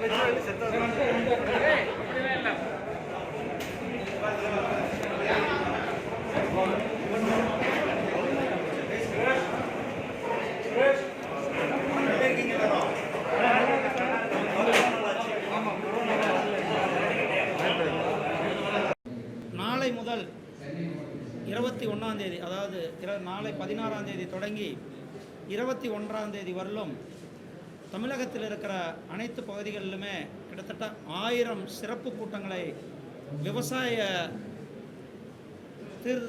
நாளை முதல் இருபத்தி ஒன்றாம் தேதி அதாவது நாளை பதினாறாம் தேதி தொடங்கி இருபத்தி ஒன்றாம் தேதி வரலும் தமிழகத்தில் இருக்கிற அனைத்து பகுதிகளிலுமே கிட்டத்தட்ட ஆயிரம் சிறப்பு கூட்டங்களை விவசாய திரு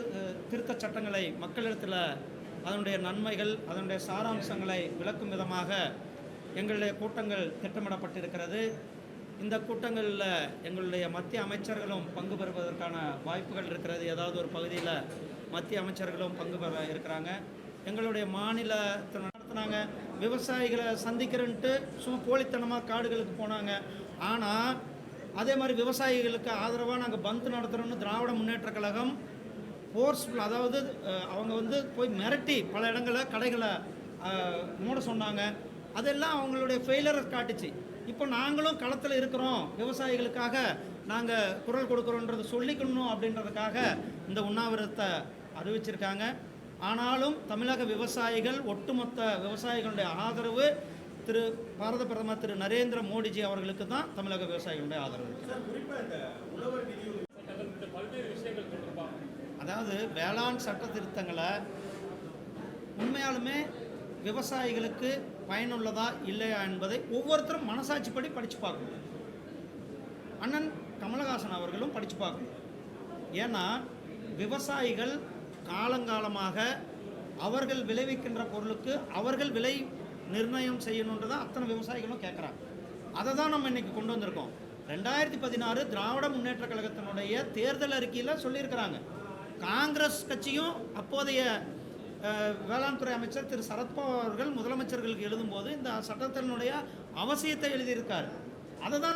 திருத்தச் சட்டங்களை மக்களிடத்தில் அதனுடைய நன்மைகள் அதனுடைய சாராம்சங்களை விளக்கும் விதமாக எங்களுடைய கூட்டங்கள் திட்டமிடப்பட்டிருக்கிறது. இந்த கூட்டங்களில் எங்களுடைய மத்திய அமைச்சர்களும் பங்கு பெறுவதற்கான வாய்ப்புகள் இருக்கிறது. ஏதாவது ஒரு பகுதியில் மத்திய அமைச்சர்களும் பங்கு பெற இருக்கிறாங்க. எங்களுடைய மாநிலத்தினுடைய நடத்துனாங்க. விவசாயிகளை சந்திக்கிறன்ட்டு சும்மா போலித்தனமாக காடுகளுக்கு போனாங்க. ஆனால் அதே மாதிரி விவசாயிகளுக்கு ஆதரவாக நாங்கள் பந்த் நடத்துகிறோம்னு திராவிட முன்னேற்ற கழகம் ஃபோர்ஸ்ஃபுல் அதாவது அவங்க வந்து போய் மிரட்டி பல இடங்களில் கடைகளை மூட சொன்னாங்க. அதெல்லாம் அவங்களுடைய ஃபெயிலரை காட்டுச்சு. இப்போ நாங்களும் களத்தில் இருக்கிறோம். விவசாயிகளுக்காக நாங்கள் குரல் கொடுக்குறோன்றது சொல்லிக்கணும் அப்படின்றதுக்காக இந்த உண்ணாவிரதத்தை அறிவிச்சிருக்காங்க. ஆனாலும் தமிழக விவசாயிகள் ஒட்டுமொத்த விவசாயிகளுடைய ஆதரவு திரு பாரத பிரதமர் திரு நரேந்திர மோடிஜி அவர்களுக்கு தான் தமிழக விவசாயிகளுடைய ஆதரவு அதாவது வேளாண் சட்ட திருத்தங்களை உண்மையாலுமே விவசாயிகளுக்கு பயனுள்ளதா இல்லையா என்பதை ஒவ்வொருத்தரும் மனசாட்சிப்படி படித்து பார்க்கணும். அண்ணன் கமலஹாசன் அவர்களும் படித்து பார்க்கணும். ஏன்னா விவசாயிகள் காலங்காலமாக அவர்கள் விளைவிக்கின்ற பொருளுக்கு அவர்கள் விலை நிர்ணயம் செய்யணுன்றதை அத்தனை விவசாயிகளும் கேட்குறாங்க. அதை தான் நம்ம இன்னைக்கு கொண்டு வந்திருக்கோம். ரெண்டாயிரத்தி பதினாறு திராவிட முன்னேற்ற கழகத்தினுடைய தேர்தல் அறிக்கையில் சொல்லியிருக்கிறாங்க. காங்கிரஸ் கட்சியும் அப்போதைய வேளாண் துறை அமைச்சர் திரு. சரத்பவார் அவர்கள் முதலமைச்சர்களுக்கு எழுதும்போது இந்த சட்டத்தினுடைய அவசியத்தை எழுதியிருக்கார். அதை தான்